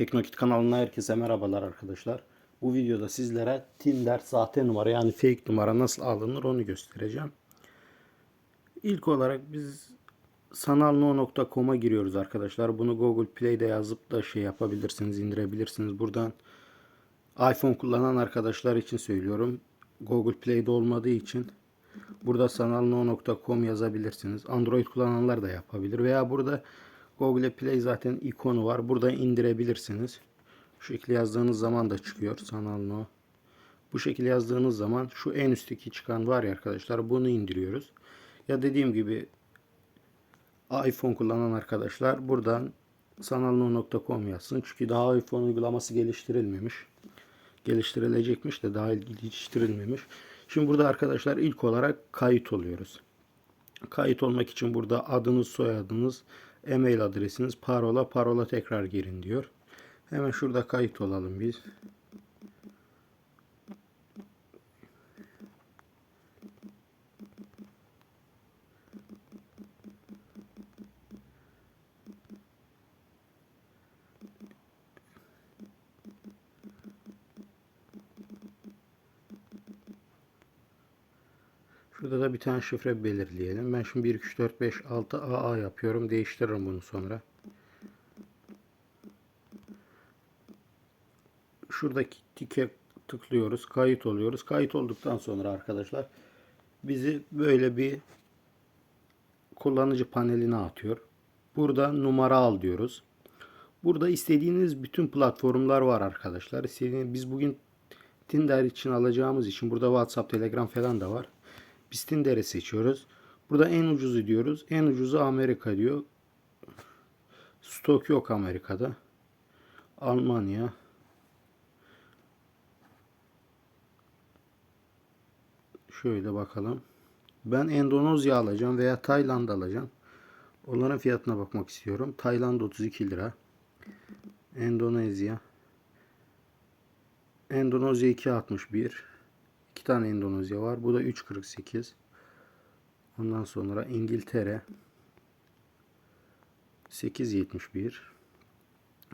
Teknokit kanalına herkese merhabalar arkadaşlar. Bu videoda sizlere Tinder sahte numara yani fake numara nasıl alınır onu göstereceğim. İlk olarak biz sanalno.com'a giriyoruz arkadaşlar. Bunu Google Play'de yazıp da şey yapabilirsiniz, indirebilirsiniz. Buradan iPhone kullanan arkadaşlar için söylüyorum. Google Play'de olmadığı için burada sanalno.com yazabilirsiniz. Android kullananlar da yapabilir veya burada Google Play zaten ikonu var. Burada indirebilirsiniz. Şu şekilde yazdığınız zaman da çıkıyor sanalno. Bu şekilde yazdığınız zaman şu en üstteki çıkan var ya arkadaşlar bunu indiriyoruz. Ya dediğim gibi iPhone kullanan arkadaşlar buradan sanalno.com yazsın. Çünkü daha iPhone uygulaması geliştirilmemiş. Geliştirilecekmiş de daha geliştirilmemiş. Şimdi burada arkadaşlar ilk olarak kayıt oluyoruz. Kayıt olmak için burada adınız, soyadınız, e-mail adresiniz, parola, parola tekrar girin diyor. Hemen şurada kayıt olalım biz. Şurada da bir tane şifre belirleyelim. Ben şimdi 1, 2, 3, 4, 5, 6 AA yapıyorum. Değiştiririm bunu sonra. Şuradaki tike tıklıyoruz. Kayıt oluyoruz. Kayıt olduktan sonra arkadaşlar bizi böyle bir kullanıcı paneline atıyor. Burada numara al diyoruz. Burada istediğiniz bütün platformlar var arkadaşlar. İstediğiniz, biz bugün Tinder için alacağımız için burada WhatsApp, Telegram falan da var. Biz Tinder'i seçiyoruz. Burada en ucuzu diyoruz. En ucuzu Amerika diyor. Stok yok Amerika'da. Almanya. Şöyle bakalım. Ben Endonezya alacağım veya Tayland alacağım. Onların fiyatına bakmak istiyorum. Tayland 32 lira. Endonezya. Endonezya 2.61. İki tane Endonezya var. Bu da 3.48. Ondan sonra İngiltere 8.71.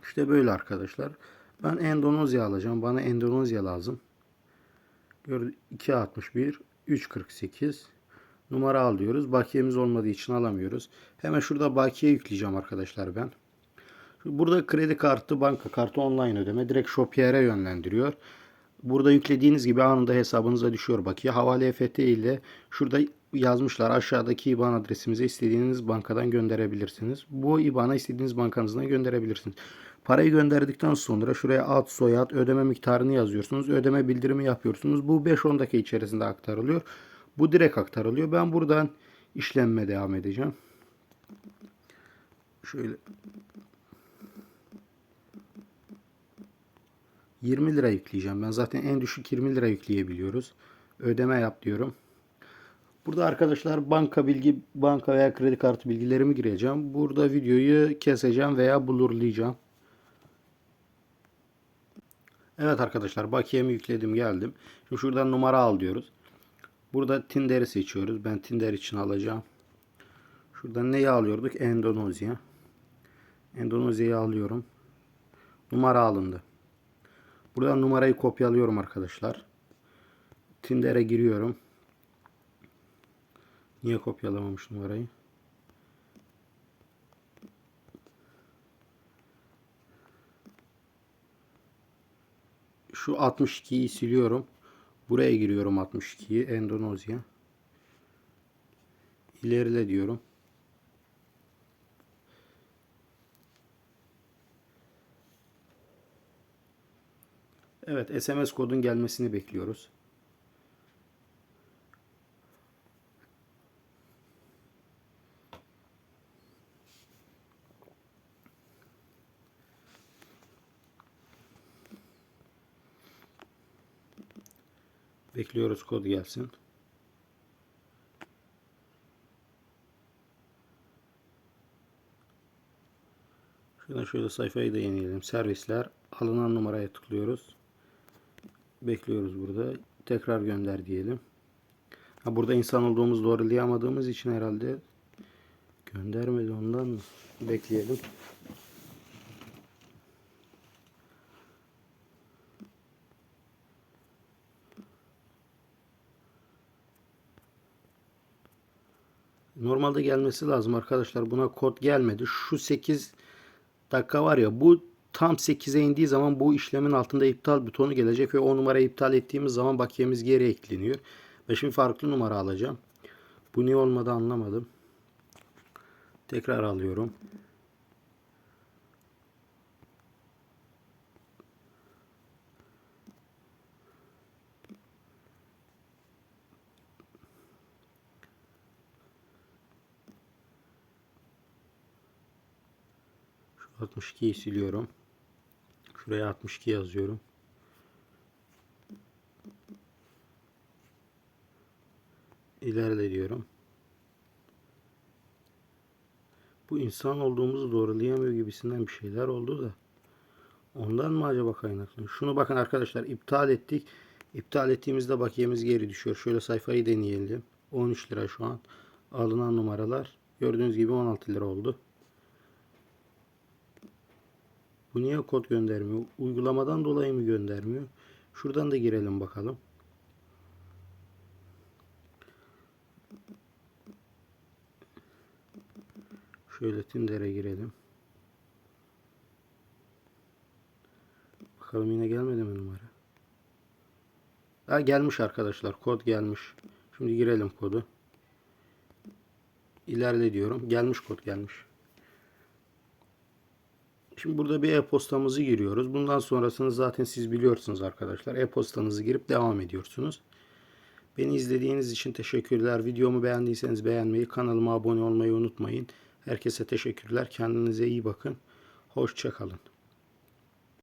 İşte böyle arkadaşlar. Ben Endonezya alacağım. Bana Endonezya lazım. 2.61 3.48 numara al diyoruz. Bakiyemiz olmadığı için alamıyoruz. Hemen şurada bakiye yükleyeceğim arkadaşlar ben. Burada kredi kartı, banka kartı online ödeme direkt Shopier'e yönlendiriyor. Burada yüklediğiniz gibi anında hesabınıza düşüyor bakiye. Havale EFT ile şurada yazmışlar aşağıdaki IBAN adresimize istediğiniz bankadan gönderebilirsiniz. Bu IBAN'a istediğiniz bankanızdan gönderebilirsiniz. Parayı gönderdikten sonra şuraya ad, soyad, ödeme miktarını yazıyorsunuz. Ödeme bildirimi yapıyorsunuz. Bu 5-10 dakika içerisinde aktarılıyor. Bu direkt aktarılıyor. Ben buradan işlenme devam edeceğim. Şöyle 20 lira yükleyeceğim. Ben zaten en düşük 20 lira yükleyebiliyoruz. Ödeme yap diyorum. Burada arkadaşlar banka bilgi, banka veya kredi kartı bilgilerimi gireceğim. Burada videoyu keseceğim veya blurlayacağım. Evet arkadaşlar bakiyemi yükledim geldim. Şimdi şuradan numara al diyoruz. Burada Tinder'i seçiyoruz. Ben Tinder için alacağım. Şuradan neyi alıyorduk? Endonezya. Endonezya'yı alıyorum. Numara alındı. Buradan numarayı kopyalıyorum arkadaşlar. Tinder'e giriyorum. Niye kopyalamamış numarayı? Şu 62'yi siliyorum. Buraya giriyorum 62'yi. Endonezya. İlerle diyorum. Evet SMS kodun gelmesini bekliyoruz. Bekliyoruz kod gelsin. Şuradan şöyle sayfayı da yenileyelim. Servisler. Alınan numaraya tıklıyoruz bekliyoruz burada. Tekrar gönder diyelim. Ha burada insan olduğumuzu doğrulayamadığımız için herhalde göndermedi ondan mı? Bekleyelim. Normalde gelmesi lazım arkadaşlar. Buna kod gelmedi. Şu 8 dakika var ya bu tam 8'e indiği zaman bu işlemin altında iptal butonu gelecek ve o numarayı iptal ettiğimiz zaman bakiyemiz geri ekleniyor. Ben şimdi farklı numara alacağım. Bu niye olmadı anlamadım. Tekrar alıyorum. Şu 62'yi siliyorum. Şuraya 62 yazıyorum. İlerle diyorum. Bu insan olduğumuzu doğrulayamıyor gibisinden bir şeyler oldu da. Ondan mı acaba kaynaklanıyor? Şunu bakın arkadaşlar iptal ettik. İptal ettiğimizde bakiyemiz geri düşüyor. Şöyle sayfayı deneyelim. 13 lira şu an. Alınan numaralar. Gördüğünüz gibi 16 lira oldu. Bu niye kod göndermiyor? Uygulamadan dolayı mı göndermiyor? Şuradan da girelim bakalım. Şöyle Tinder'e girelim. Bakalım yine gelmedi mi numara? Ha gelmiş arkadaşlar. Kod gelmiş. Şimdi girelim kodu. İlerle diyorum. Gelmiş kod gelmiş. Şimdi burada bir e-postamızı giriyoruz. Bundan sonrasını zaten siz biliyorsunuz arkadaşlar. E-postanızı girip devam ediyorsunuz. Beni izlediğiniz için teşekkürler. Videomu beğendiyseniz beğenmeyi, kanalıma abone olmayı unutmayın. Herkese teşekkürler. Kendinize iyi bakın. Hoşçakalın.